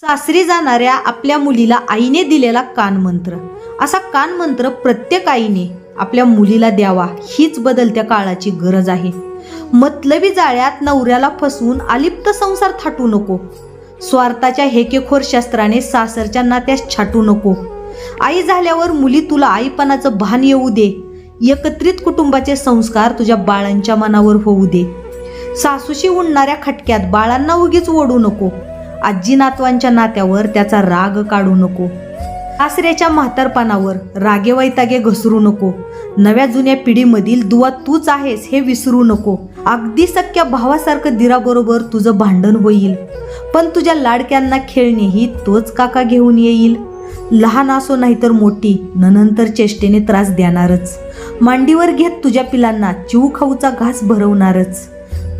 सासरी जाणाऱ्या आपल्या मुलीला आईने दिलेला कानमंत्र. असा कानमंत्र प्रत्येक आईने आपल्या मुलीला द्यावा हीच बदलत्या काळाची गरज आहे. मतलबी जाळ्यात नवऱ्याला फसवून अलिप्त संसार थाटू नको. स्वार्थाच्या हेकेखोर शस्त्राने सासरच्या नात्यास छाटू नको. आई झाल्यावर मुली तुला आईपणाचं भान येऊ दे. एकत्रित कुटुंबाचे संस्कार तुझ्या बाळांच्या मनावर होऊ दे. सासूशी उडणाऱ्या खटक्यात बाळांना उगीच ओढू नको. आजी नातवांच्या नात्यावर त्याचा राग काढू नको. सासऱ्याच्या म्हातारपणावर रागे वैतागे घसरू नको. नव्या जुन्या पिढीमधील दुवा तूच आहेस हे विसरू नको. अगदी सख्या भावासारखं दिराबरोबर तुझं भांडण होईल. पण तुझ्या लाडक्यांना खेळणेही तोच काका घेऊन येईल. लहान असो नाहीतर मोठी नंतर चेष्टेने त्रास देणारच. मांडीवर घेत तुझ्या पिलांना चिव खाऊचा घास भरवणारच.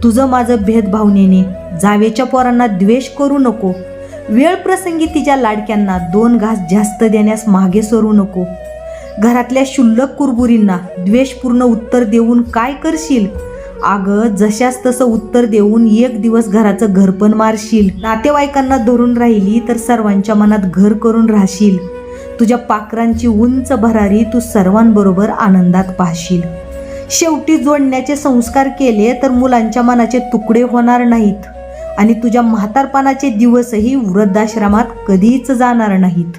तुझं माझं भेदभावनेने जावेच्या पोरांना द्वेष करू नको. वेळ प्रसंगी तिच्या लाडक्यांना दोन घास जास्त देण्यास मागे सरू नको. घरातल्या शुल्लक कुरबुरींना द्वेषपूर्ण उत्तर देऊन काय करशील? अगं जशास तसं उत्तर देऊन एक दिवस घराचं घरपण मारशील. नातेवाईकांना धरून राहिली तर सर्वांच्या मनात घर करून राहशील. तुझ्या पाखरांची उंच भरारी तू सर्वांबरोबर आनंदात पाहशील. शेवटी जोडण्याचे संस्कार केले तर मुलांच्या मनाचे तुकडे होणार नाहीत. आणि तुझ्या म्हातारपणाचे दिवसही वृद्धाश्रमात कधीच जाणार नाहीत.